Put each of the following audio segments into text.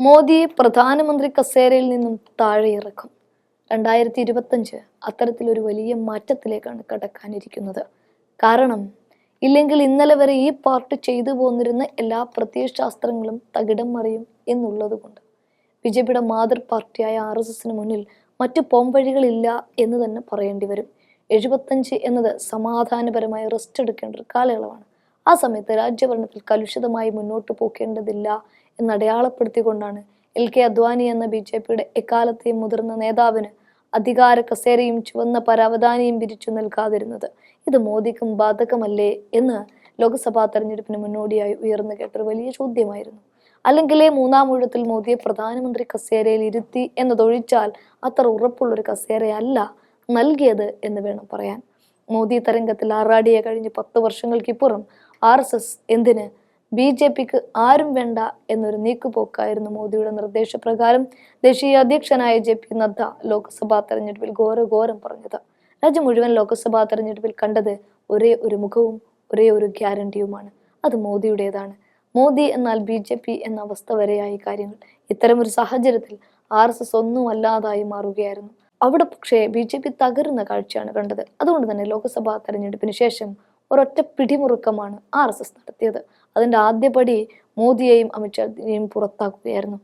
മോദിയെ പ്രധാനമന്ത്രി കസേരയിൽ നിന്നും താഴെ ഇറക്കും. രണ്ടായിരത്തി ഇരുപത്തഞ്ച് അത്തരത്തിലൊരു വലിയ മാറ്റത്തിലേക്കാണ് കടക്കാനിരിക്കുന്നത്. കാരണം ഇല്ലെങ്കിൽ ഇന്നലെ വരെ ഈ പാർട്ടി ചെയ്തു പോന്നിരുന്ന എല്ലാ പ്രത്യയശാസ്ത്രങ്ങളും തകിടം മറിയും എന്നുള്ളത് കൊണ്ട് ബി ജെ പിയുടെ മാതൃ പാർട്ടിയായ ആർ എസ് എസിന് മുന്നിൽ മറ്റു പോംവഴികളില്ല എന്ന് തന്നെ പറയേണ്ടി വരും. എഴുപത്തഞ്ച് എന്നത് സമാധാനപരമായി റെസ്റ്റ് എടുക്കേണ്ട ഒരു കാലയളവാണ്. ആ സമയത്ത് രാജ്യഭരണത്തിൽ കലുഷിതമായി മുന്നോട്ട് പോക്കേണ്ടതില്ല എന്നടയാളപ്പെടുത്തിക്കൊണ്ടാണ് എൽ കെ അദ്വാനി എന്ന ബി ജെ പിയുടെ എക്കാലത്തെയും മുതിർന്ന നേതാവിന് അധികാര കസേരയും ചുവന്ന പരാവധാനിയും വിരിച്ചു നൽകാതിരുന്നത്. ഇത് മോദിക്കും ബാധകമല്ലേ എന്ന് ലോക്സഭാ തെരഞ്ഞെടുപ്പിന് മുന്നോടിയായി ഉയർന്നു കേട്ടൊരു വലിയ ചോദ്യമായിരുന്നു. അല്ലെങ്കിലേ മൂന്നാം ഊഴത്തിൽ മോദിയെ പ്രധാനമന്ത്രി കസേരയിൽ ഇരുത്തി എന്നതൊഴിച്ചാൽ അത്ര ഉറപ്പുള്ളൊരു കസേരയല്ല നൽകിയത് എന്ന് വേണം പറയാൻ. മോദി തരംഗത്തിൽ ആറാടിയെ കഴിഞ്ഞ് പത്ത് വർഷങ്ങൾക്കിപ്പുറം ആർ എസ് എസ് എന്തിന് ബി ജെ പിക്ക് ആരും വേണ്ട എന്നൊരു നീക്കുപോക്കായിരുന്നു മോദിയുടെ നിർദ്ദേശപ്രകാരം ദേശീയ അധ്യക്ഷനായ ജെ പി നദ്ദ ലോക്സഭാ തെരഞ്ഞെടുപ്പിൽ ഘോരഘോരം പറഞ്ഞത്. രാജ്യം മുഴുവൻ ലോക്സഭാ തെരഞ്ഞെടുപ്പിൽ കണ്ടത് ഒരേ ഒരു മുഖവും ഒരേ ഒരു ഗ്യാരണ്ടിയുമാണ്. അത് മോദിയുടേതാണ്. മോദി എന്നാൽ ബി ജെ പി എന്ന അവസ്ഥ വരെയായി കാര്യങ്ങൾ. ഇത്തരമൊരു സാഹചര്യത്തിൽ ആർ എസ് എസ് ഒന്നും അല്ലാതായി മാറുകയായിരുന്നു. അവിടെ പക്ഷേ ബി ജെ പി തകരുന്ന കാഴ്ചയാണ് കണ്ടത്. അതുകൊണ്ട് തന്നെ ലോക്സഭാ തെരഞ്ഞെടുപ്പിന് ശേഷം ഒരൊറ്റ പിടിമുറുക്കമാണ് ആർ എസ് എസ് നടത്തിയത്. അതിന്റെ ആദ്യപടി മോദിയെയും അമിത്ഷായെയും പുറത്താക്കുകയായിരുന്നു.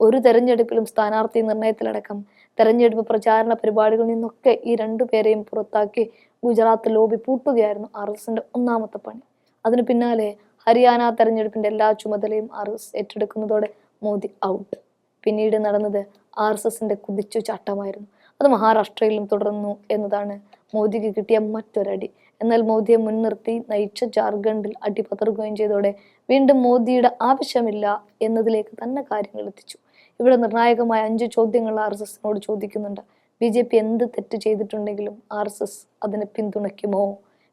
ഒരു തെരഞ്ഞെടുപ്പിലും സ്ഥാനാർത്ഥി നിർണയത്തിലടക്കം തെരഞ്ഞെടുപ്പ് പ്രചാരണ പരിപാടികളിൽ നിന്നൊക്കെ ഈ രണ്ടു പേരെയും പുറത്താക്കി ഗുജറാത്ത് ലോബി പൂട്ടുകയായിരുന്നു ആർ എസ് എസിന്റെ ഒന്നാമത്തെ പണി. അതിന് പിന്നാലെ ഹരിയാന തെരഞ്ഞെടുപ്പിന്റെ എല്ലാ ചുമതലയും ആർ എസ് ഏറ്റെടുക്കുന്നതോടെ മോദി ഔട്ട് പിന്നീട് നടന്നത് ആർ എസ് എസിന്റെ കുതിച്ചു ചാട്ടമായിരുന്നു. അത് മഹാരാഷ്ട്രയിലും തുടർന്നു എന്നതാണ് മോദിക്ക് കിട്ടിയ മറ്റൊരടി. എന്നാൽ മോദിയെ മുൻനിർത്തി നയിച്ച ജാർഖണ്ഡിൽ അടിപതറുകയും ചെയ്തോടെ വീണ്ടും മോദിയുടെ ആവശ്യമില്ല എന്നതിലേക്ക് തന്നെ കാര്യങ്ങൾ എത്തിച്ചു. ഇവിടെ നിർണായകമായ അഞ്ച് ചോദ്യങ്ങൾ ആർ എസ് എസിനോട് ചോദിക്കുന്നുണ്ട്. ബി ജെ പി എന്ത് തെറ്റ് ചെയ്തിട്ടുണ്ടെങ്കിലും ആർ എസ് എസ് അതിനെ പിന്തുണയ്ക്കുമോ?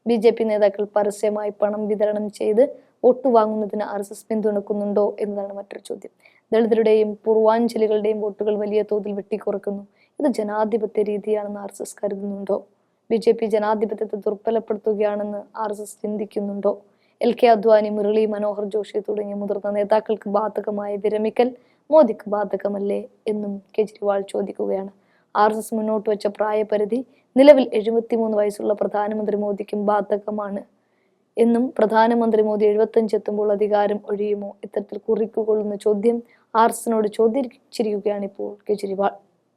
ബി ജെ പി നേതാക്കൾ പരസ്യമായി പണം വിതരണം ചെയ്ത് വോട്ട് വാങ്ങുന്നതിന് ആർ എസ് എസ് പിന്തുണക്കുന്നുണ്ടോ എന്നതാണ് മറ്റൊരു ചോദ്യം. ദളിതരുടെയും പൂർവാഞ്ചലികളുടെയും വോട്ടുകൾ വലിയ തോതിൽ വെട്ടിക്കുറക്കുന്നു. ഇത് ജനാധിപത്യ രീതിയാണെന്ന് ആർ എസ് എസ് കരുതുന്നുണ്ടോ? ബി ജെ പി ജനാധിപത്യത്തെ ദുർബലപ്പെടുത്തുകയാണെന്ന് ആർ എസ് എസ് ചിന്തിക്കുന്നുണ്ടോ? എൽ കെ അദ്വാനി മുരളി മനോഹർ ജോഷി തുടങ്ങിയ മുതിർന്ന നേതാക്കൾക്ക് ബാധകമായ വിരമിക്കൽ മോദിക്ക് ബാധകമല്ലേ എന്നും കെജ്രിവാൾ ചോദിക്കുകയാണ്. ആർ എസ് എസ് മുന്നോട്ട് വെച്ച പ്രായപരിധി നിലവിൽ എഴുപത്തിമൂന്ന് വയസ്സുള്ള പ്രധാനമന്ത്രി മോദിക്കും ബാധകമാണ് എന്നും പ്രധാനമന്ത്രി മോദി എഴുപത്തഞ്ച് എത്തുമ്പോൾ അധികാരം ഒഴിയുമോ? ഇത്തരത്തിൽ കുറിക്കുകൊള്ളുന്ന ചോദ്യം ആർ എസിനോട് ചോദിച്ചിരിക്കുകയാണ് ഇപ്പോൾ കെജ്രിവാൾ.